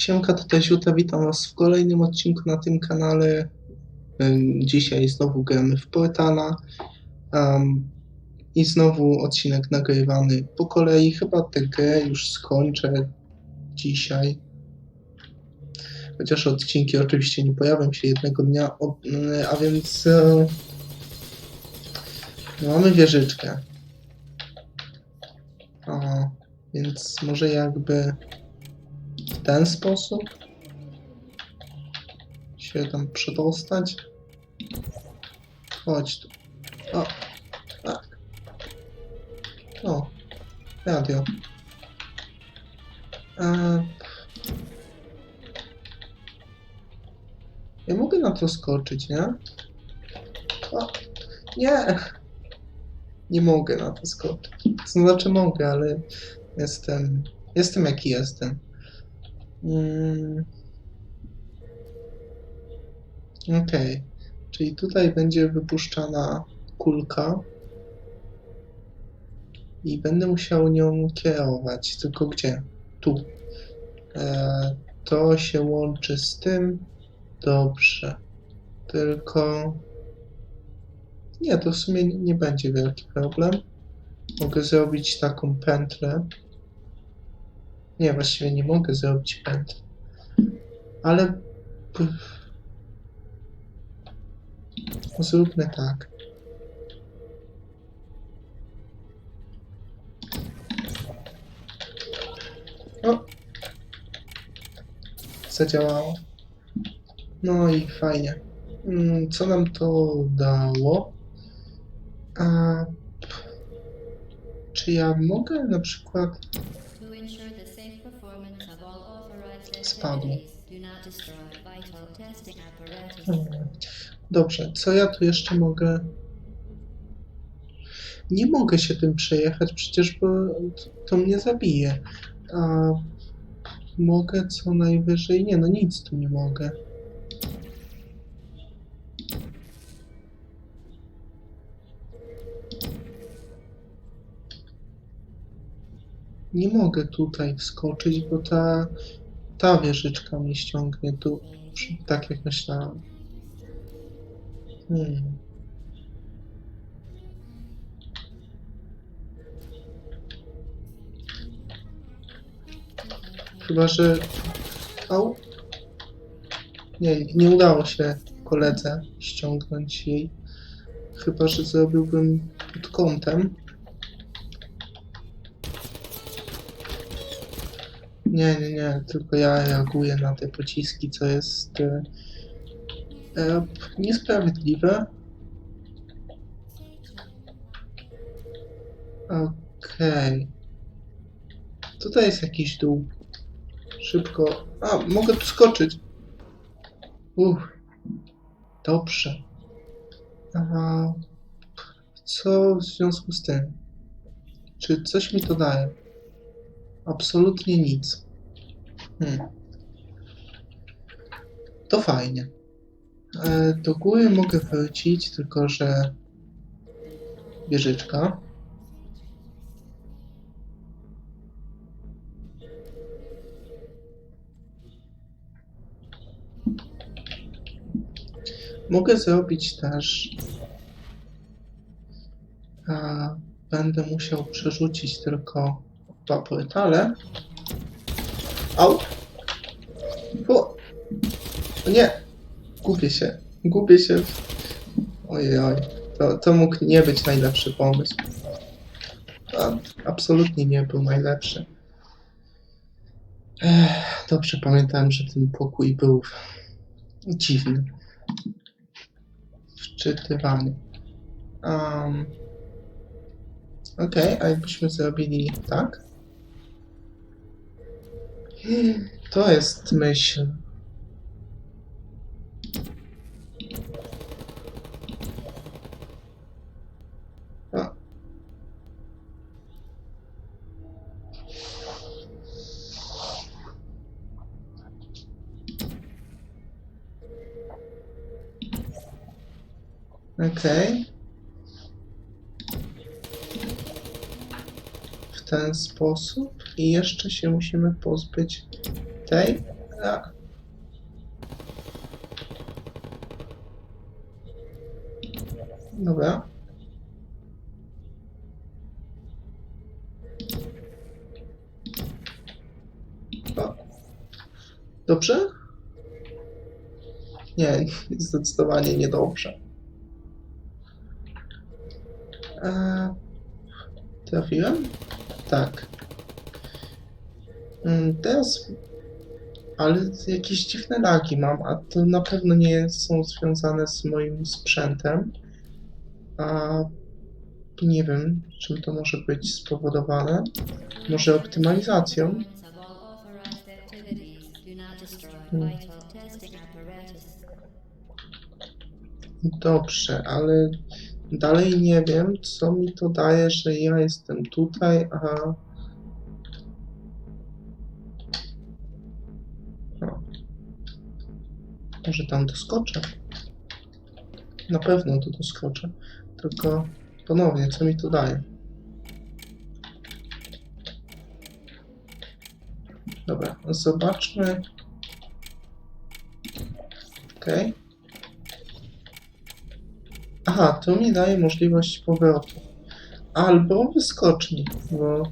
Siemka, tutaj Ziuta, witam was w kolejnym odcinku na tym kanale. Dzisiaj znowu gramy w Portala. Um, I znowu odcinek nagrywany po kolei. Chyba tę grę już skończę dzisiaj. Chociaż odcinki oczywiście nie pojawią się jednego dnia, y, a więc e, mamy wieżyczkę. O, więc może jakby w ten sposób się tam przedostać. Chodź tu. O, tak. O, radio. E, ja mogę na to skoczyć, nie? O, nie! Nie mogę na to skoczyć. To znaczy mogę, ale jestem... Jestem jaki jestem. Mm. Okej, czyli tutaj będzie wypuszczana kulka i będę musiał nią kierować. Tylko gdzie? Tu. E, to się łączy z tym. Dobrze. Tylko. Nie, to w sumie nie będzie wielki problem. Mogę zrobić taką pętlę. Nie, właściwie nie mogę zrobić pętli. Ale. Zróbmy tak. O! Zadziałało. No i fajnie. Mm, Co nam to dało? A, czy ja mogę na przykład Hmm. Dobrze, co ja tu jeszcze mogę? Nie mogę się tym przejechać, przecież bo to mnie zabije. A mogę co najwyżej. Nie, no nic tu nie mogę. Nie mogę tutaj wskoczyć, bo ta, ta wieżyczka mnie ściągnie tu, tak jak myślałem. Hmm. Chyba, że. Au. Nie, nie udało się koledze ściągnąć jej. Chyba, że zrobiłbym pod kątem. Nie, nie, nie, tylko ja reaguję na te pociski, co jest e, e, niesprawiedliwe. Okej. Tutaj jest jakiś dół. Szybko. A, mogę tu skoczyć. Uff. Dobrze. A, co w związku z tym? Czy coś mi to daje? Absolutnie nic. Hmm. To fajnie. E, do góry mogę wrócić, tylko że wieżyczka. Mogę zrobić też. A, będę musiał przerzucić tylko dwa portale. Au! O! Nie! Gubię się. Gubię się. w-. To, to mógł nie być najlepszy pomysł. A, absolutnie nie był najlepszy. Ech, dobrze pamiętałem, że ten pokój był dziwny. Wczytywany. Um, Okej, a jakbyśmy zrobili tak? To jest myśl. A. Okej. W ten sposób. I jeszcze się musimy pozbyć tej A. Dobra. O. Dobrze? Nie, zdecydowanie niedobrze. Eee, trafiłem? Tak. Mm, Teraz. Ale jakieś dziwne lagi mam, a to na pewno nie są związane z moim sprzętem. A nie wiem, czym to może być spowodowane. Może optymalizacją? Hmm. Dobrze, ale dalej nie wiem, co mi to daje, że ja jestem tutaj, a. Może tam doskoczę. Na pewno to doskoczę. Tylko ponownie, co mi to daje? Dobra, zobaczmy. Okej. Aha, to mi daje możliwość powrotu. Albo wyskoczni, bo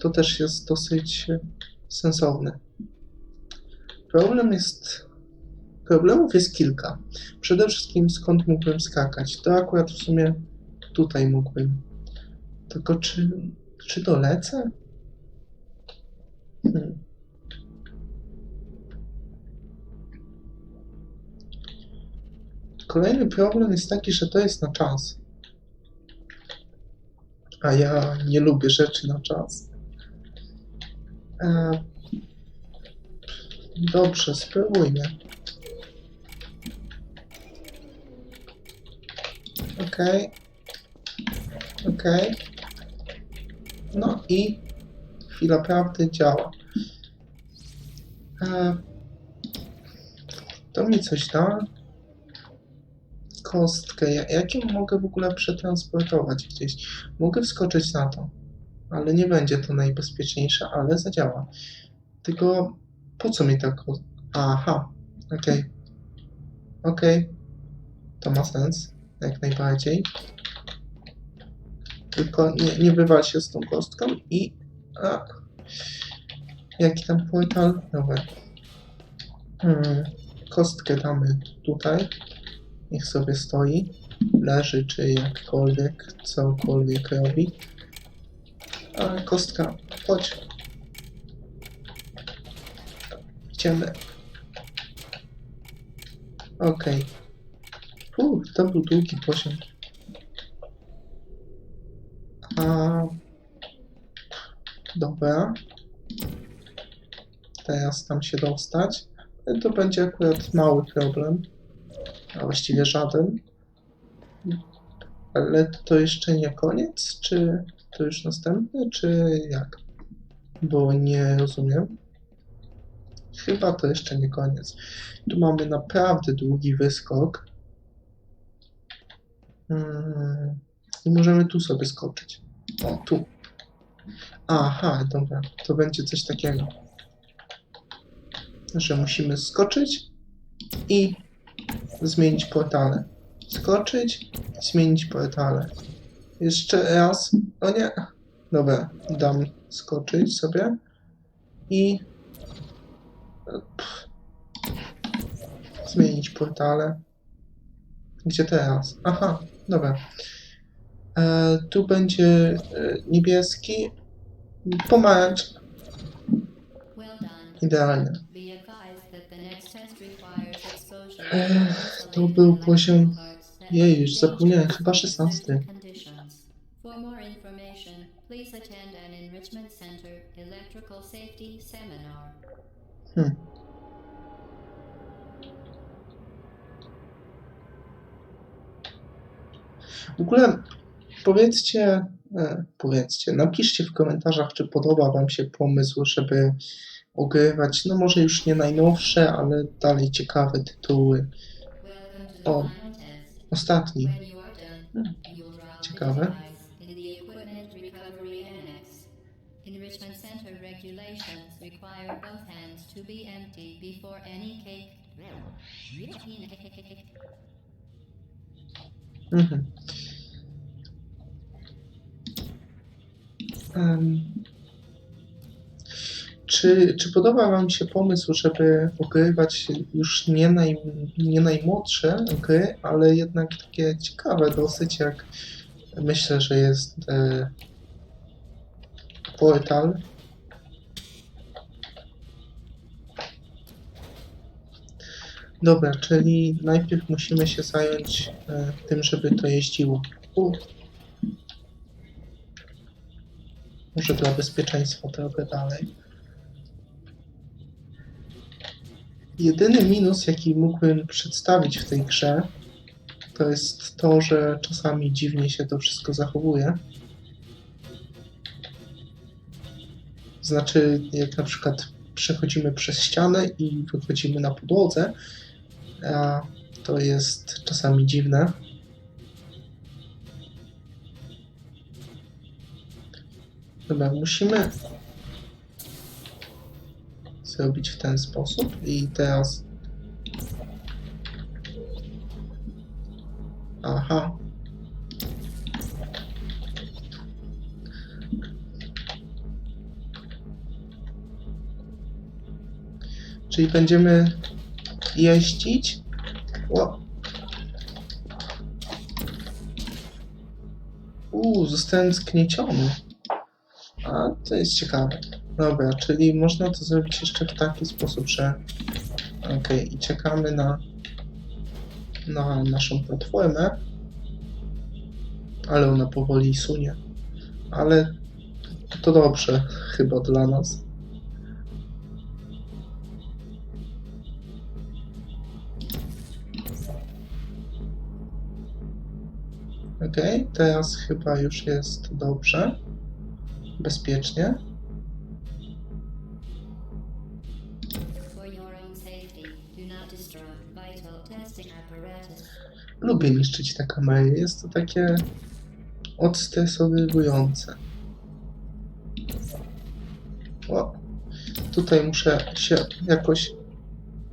to też jest dosyć sensowne. Problem jest. Problemów jest kilka. Przede wszystkim skąd mógłbym skakać. To akurat w sumie tutaj mógłbym. Tylko czy, czy dolecę? Hmm. Kolejny problem jest taki, że to jest na czas. A ja nie lubię rzeczy na czas. E, dobrze, spróbujmy. Okej. Okej. No i chwila prawdy działa. E, to mi coś da kostkę. Ja- Jak ją mogę w ogóle przetransportować gdzieś? Mogę wskoczyć na to, ale nie będzie to najbezpieczniejsze, ale zadziała. Tylko po co mi tak? o- Aha, okej. Okej, to ma sens, jak najbardziej. Tylko nie, nie wywal się z tą kostką i. A, jaki tam portal? Dobra. Hmm, kostkę damy tutaj. Niech sobie stoi, leży czy jakkolwiek, cokolwiek robi. A kostka, chodź. Idziemy. Okej. Okay. To był długi poziom. A... Dobra. Teraz tam się dostać. To będzie akurat mały problem a właściwie żaden. Ale to jeszcze nie koniec, czy to już następny, czy jak? Bo nie rozumiem. Chyba to jeszcze nie koniec. Tu mamy naprawdę długi wyskok. Mm, I możemy tu sobie skoczyć. O, tu. Aha, dobra. To będzie coś takiego. Że musimy skoczyć i zmienić portale. Skoczyć, zmienić portale. Jeszcze raz. O nie. Dobra, dam skoczyć sobie. I. Zmienić portale. Gdzie teraz? Aha, dobra. E, tu będzie e, niebieski. Pomarańcz. Idealnie. Ech, to był poziom- Jej, już zapomniałem, chyba under 16. present W ogóle powiedzcie, e, powiedzcie, napiszcie w komentarzach, czy podoba Wam się pomysł, żeby ogrywać, no może już nie najnowsze, ale dalej ciekawe tytuły. O. Ostatni. Ciekawe. Mhm. Czy, czy podoba Wam się pomysł, żeby ogrywać już nie, naj, nie najmłodsze gry, ale jednak takie ciekawe dosyć, jak myślę, że jest e, Portal? Dobra, czyli najpierw musimy się zająć e, tym, żeby to jeździło. U. Może dla bezpieczeństwa trochę dalej. Jedyny minus, jaki mógłbym przedstawić w tej grze, to jest to, że czasami dziwnie się to wszystko zachowuje. Znaczy, jak na przykład przechodzimy przez ścianę i wychodzimy na podłodze, to jest czasami dziwne. Dobra, musimy zrobić w ten sposób i teraz. Aha. Czyli będziemy jeździć. Uuu, zostałem sknieciony. To jest ciekawe. Dobra, czyli można to zrobić jeszcze w taki sposób, że okej, i czekamy na na naszą platformę, ale ona powoli sunie. Ale to dobrze chyba dla nas. Okej, teraz chyba już jest dobrze. Bezpiecznie. Lubię niszczyć te kamery. Jest to takie odstresowujące. O, tutaj muszę się jakoś.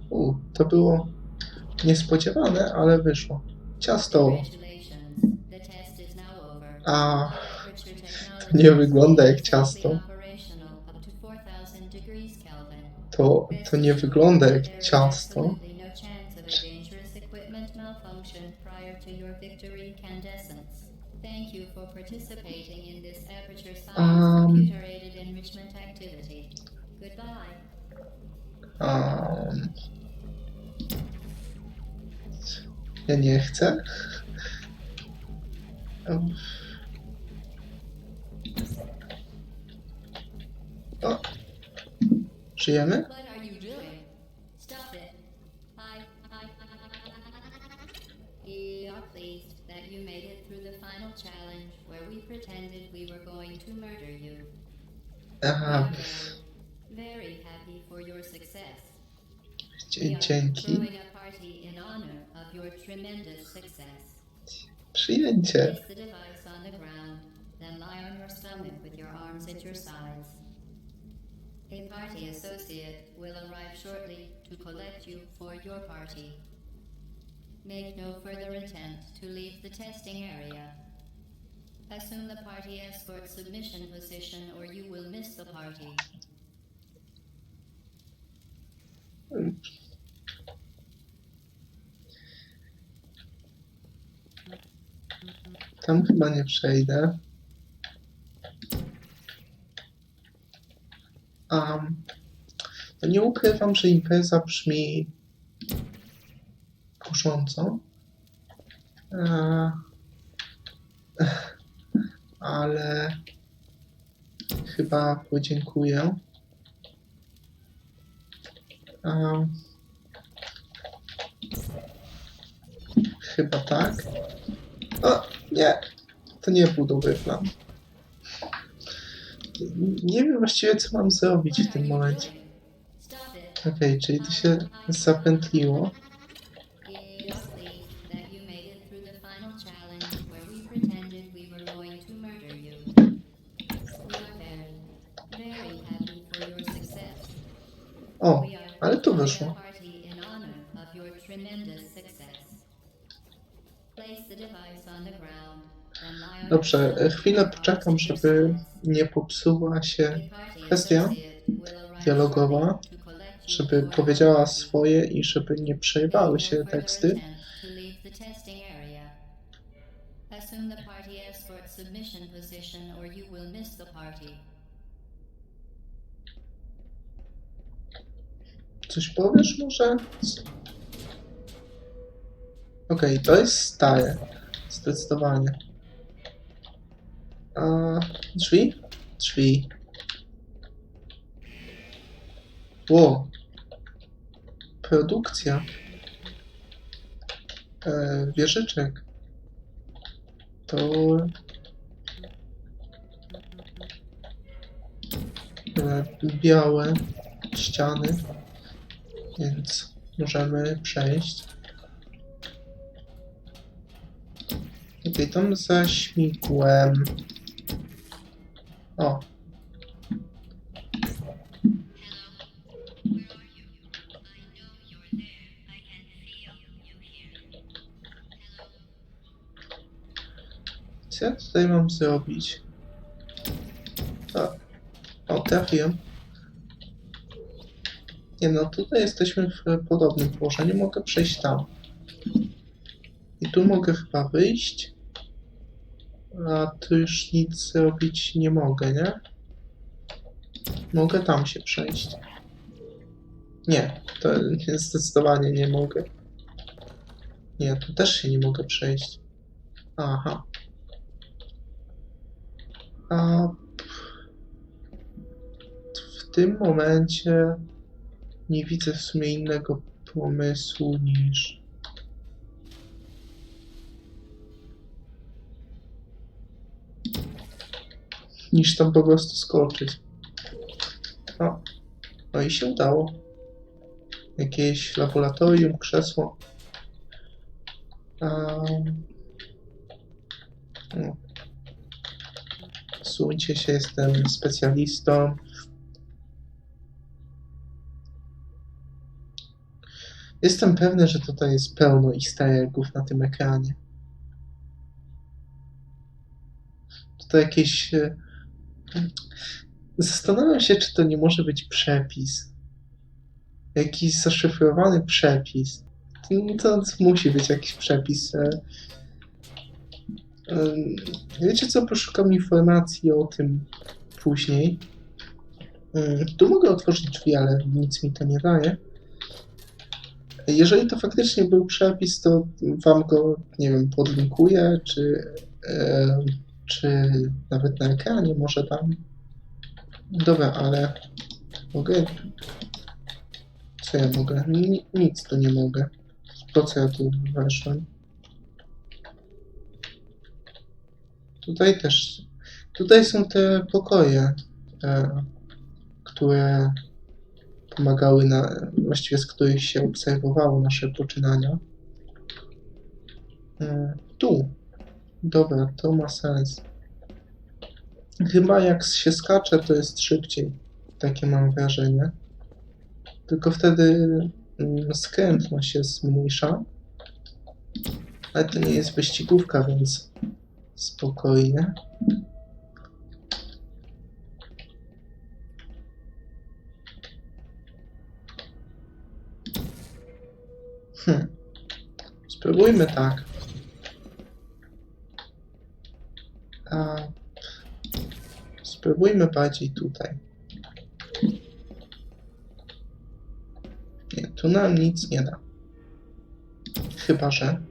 U, to było niespodziewane, ale wyszło. Ciasto. A, to nie wygląda jak ciasto. to 4000 degrees Kelvin. To, nie wygląda jak ciasto. Absolutely no chance of a dangerous O. Żyjemy? Are pleased that you made it through the final challenge where we pretended we were going to murder you. Aha, very, happy for your success. Dzięki. Przyjęcie. Place the device on the ground, then lie on your stomach with your arms at your sides. A party associate will arrive shortly to collect you for your party. Make no further attempt to leave the testing area. Assume the party escort submission position or you will miss the party. Tam chyba nie przejdę. Um, nie ukrywam, że impreza brzmi kusząco. E, ale chyba podziękuję. Chyba tak. O, nie, to nie był dobry plan. Nie wiem właściwie, co mam zrobić w tym momencie. Okej, czyli to się zapętliło. We are pleased that Dobrze, chwilę poczekam, żeby nie popsuła się kwestia dialogowa, żeby powiedziała swoje i żeby nie przerywały się teksty. Coś powiesz może? Okej, to jest stare. Zdecydowanie. A drzwi? Drzwi. Ło. Produkcja. E, wieżyczek. To... E, białe ściany więc możemy przejść. Okej, tam za śmigłem. O. Co ja tutaj mam zrobić? O, o trafiłem. Nie no, tutaj jesteśmy w podobnym położeniu. Mogę przejść tam. I tu mogę chyba wyjść. A tu już nic zrobić nie mogę, nie? Mogę tam się przejść. Nie, to nie, zdecydowanie nie mogę. Nie, tu też się nie mogę przejść. Aha. A w tym momencie nie widzę w sumie innego pomysłu niż. Niż tam po prostu skoczyć. O, no i się udało. Jakieś laboratorium, krzesło. Um, no. Suńcie się, jestem specjalistą. Jestem pewny, że tutaj jest pełno easter na tym ekranie. Tutaj jakieś... e, Zastanawiam się, czy to nie może być przepis. Jakiś zaszyfrowany przepis. To, musi być jakiś przepis. e. Em, Wiecie co, poszukam informacji o tym później. Mm, Tu mogę otworzyć drzwi, ale nic mi to nie daje. Jeżeli to faktycznie był przepis, to wam go, nie wiem, podlinkuję, czy, e, czy nawet na ekranie może dam. Dobra, ale mogę. Co ja mogę? Ni- nic tu nie mogę. Po co ja tu weszłem? Tutaj też. Tutaj są te pokoje, e, które pomagały na, właściwie z których się obserwowało nasze poczynania. E, tu. Dobra, to ma sens. Chyba jak się skacze, to jest szybciej. Takie mam wrażenie. Tylko wtedy mm, skrętność się zmniejsza. Ale to nie jest wyścigówka, więc spokojnie. Hm. Spróbujmy tak. A, spróbujmy bardziej tutaj. Nie, tu nam nic nie da. Chyba, że.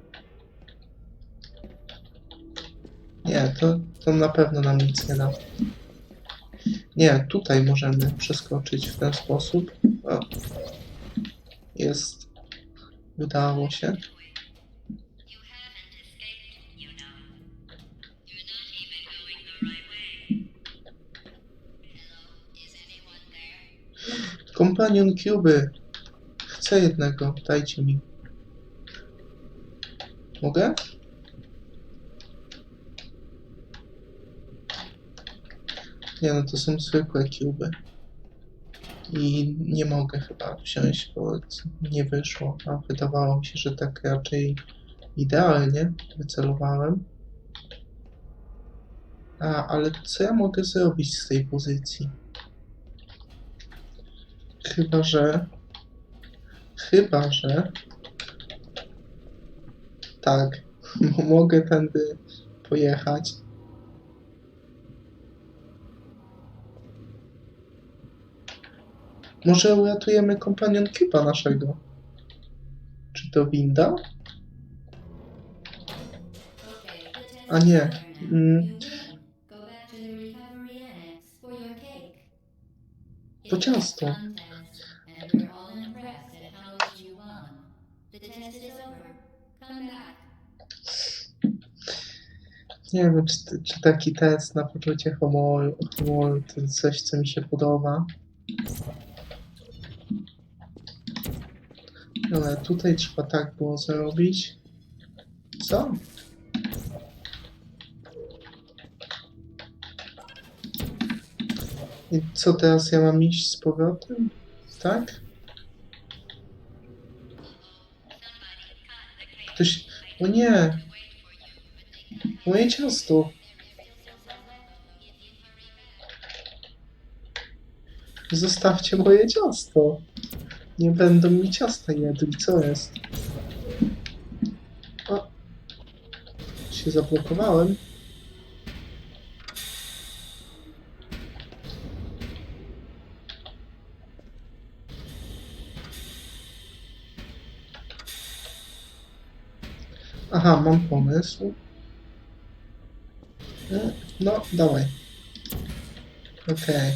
Nie, to, to na pewno nam nic nie da. Nie, tutaj możemy przeskoczyć w ten sposób. O. Jest. Udało się. Kompanion Cuby. Chcę jednego, dajcie mi. Mogę? Nie no, to są zwykłe cuby. I nie mogę chyba wziąć, bo nie wyszło. A wydawało mi się, że tak raczej idealnie wycelowałem. A, ale co ja mogę zrobić z tej pozycji? Chyba, że. Chyba, że. Tak, mogę tędy pojechać. Może uratujemy kompanion Cuba naszego? Czy to winda? A nie. Mm. To the Nie wiem, czy, czy taki test na poczucie humoru, humoru to jest coś, co mi się podoba. Ale tutaj trzeba tak było zrobić. Co? I co teraz ja mam iść z powrotem? Tak? Ktoś... O nie! Moje ciasto! Zostawcie moje ciasto! Nie będą mi ciasta jedli, co jest? O! Się zablokowałem. Aha, mam pomysł. No, dawaj. Okej.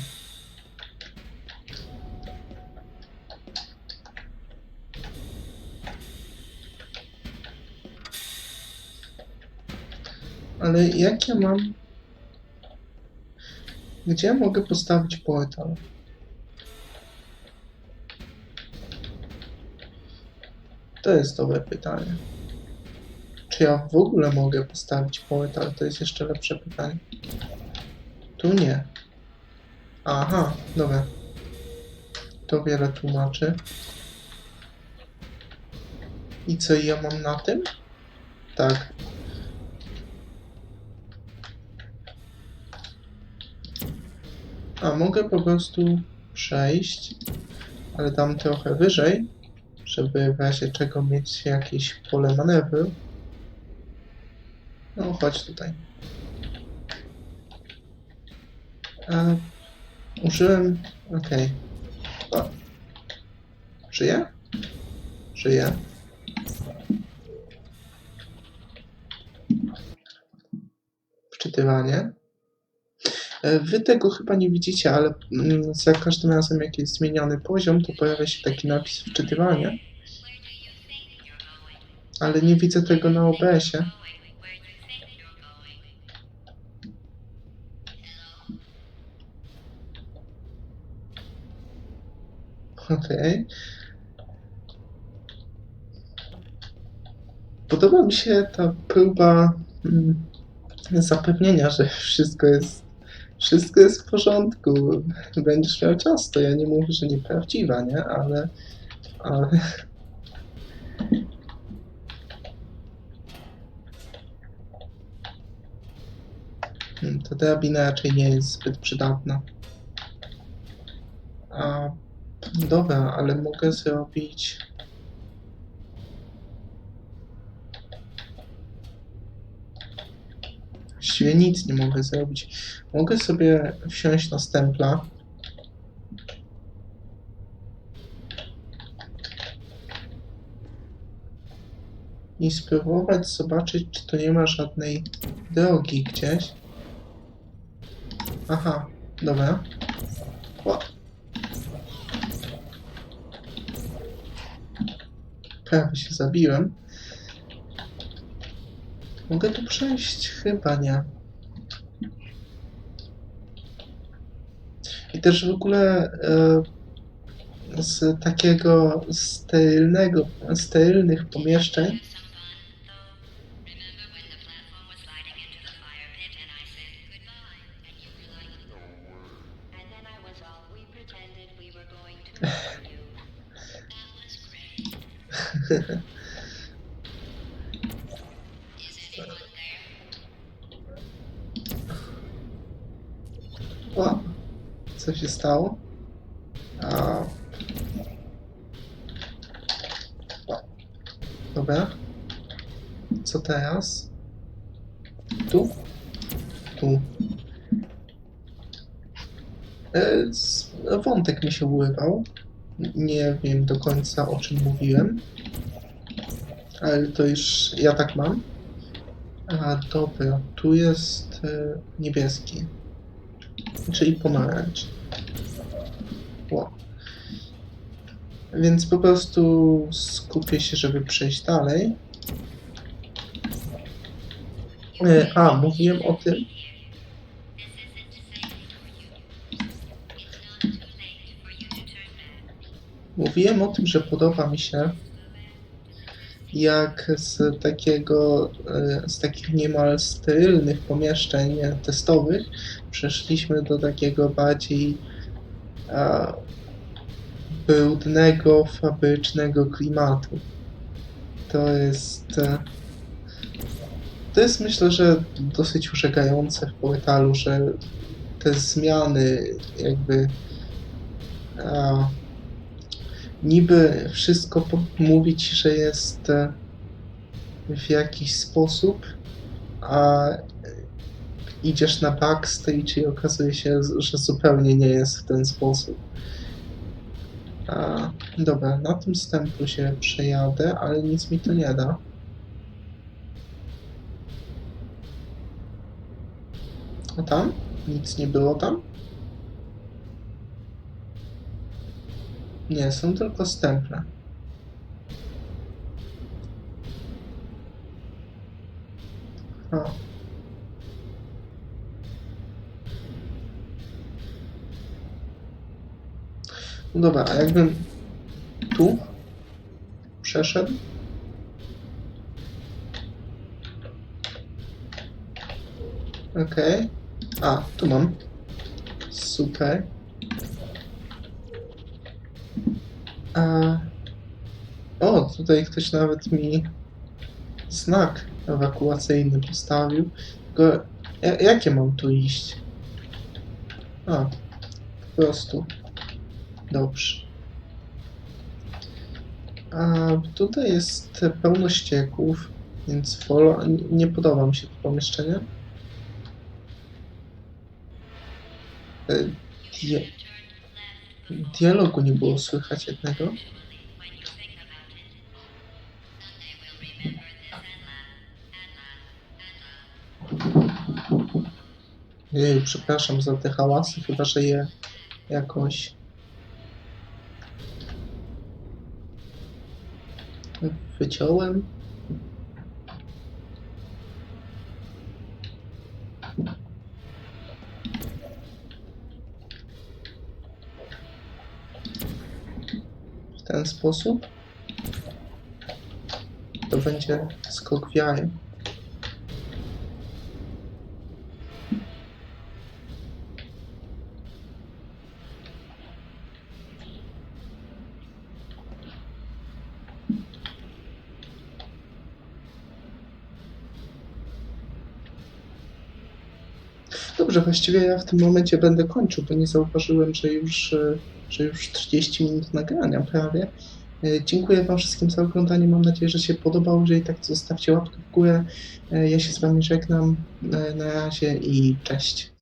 Ale jak ja mam... Gdzie mogę postawić portal? To jest dobre pytanie. Czy ja w ogóle mogę postawić portal? To jest jeszcze lepsze pytanie. Tu nie. Aha, dobra. To wiele tłumaczy. I co ja mam na tym? Tak. A mogę po prostu przejść, ale dam trochę wyżej, żeby w razie czego mieć jakieś pole manewru. No, chodź tutaj. A, użyłem. Okej. O. Żyje? Żyje. Wczytywanie. E, Wy tego chyba nie widzicie, ale mm, za każdym razem jak jest zmieniany poziom, to pojawia się taki napis wczytywania. Ale nie widzę tego na OBS-ie. Okej. Podoba mi się ta próba mm, zapewnienia, że wszystko jest, wszystko jest w porządku. Będziesz miał ciasto. Ja nie mówię, że nieprawdziwa, nie? Ale, ale Hmm, Ta drabina raczej nie jest zbyt przydatna. A, dobra, ale mogę zrobić... Właściwie nic nie mogę zrobić. Mogę sobie wsiąść na stempla. I spróbować zobaczyć, czy to nie ma żadnej drogi gdzieś. Aha, dobra. O. Prawie się zabiłem. Mogę tu przejść? Chyba nie. I też w ogóle e, z takiego sterylnego, sterylnych pomieszczeń się urywał. Nie wiem do końca o czym mówiłem. Ale to już ja tak mam. A dobra, tu jest e, niebieski. Czyli pomarańcz. Ło. Więc po prostu skupię się, żeby przejść dalej. E, A, mówiłem o tym. Mówiłem o tym, że podoba mi się, jak z takiego, e, z takich niemal sterylnych pomieszczeń testowych przeszliśmy do takiego bardziej a, brudnego, fabrycznego klimatu. To jest. e, To jest myślę, że dosyć urzekające w portalu, że te zmiany jakby a, niby wszystko mówi ci, że jest e, w jakiś sposób, a idziesz na backstage i okazuje się, że zupełnie nie jest w ten sposób. A, dobra, na tym stępu się przejadę, ale nic mi to nie da. A tam? Nic nie było tam? Nie, są tylko stemple. O. No dobra, a jakbym tu przeszedł? Okej. A, tu mam. Super. A... O, tutaj ktoś nawet mi znak ewakuacyjny postawił. Tylko ja- jakie mam tu iść? A, po prostu. Dobrze. A tutaj jest pełno ścieków, więc wolę, nie podoba mi się to pomieszczenie. E, dialogu nie było słychać jednego. Jej, przepraszam za te hałasy, chyba że je jakoś wyciąłem. W ten sposób to będzie skok wiary. Dobrze, właściwie ja w tym momencie będę kończył, bo nie zauważyłem, że już, e, że już 40 minut nagrania prawie. E, Dziękuję Wam wszystkim za oglądanie. Mam nadzieję, że się podobało. Jeżeli tak, to zostawcie łapkę w górę. E, Ja się z Wami żegnam. E, Na razie i cześć.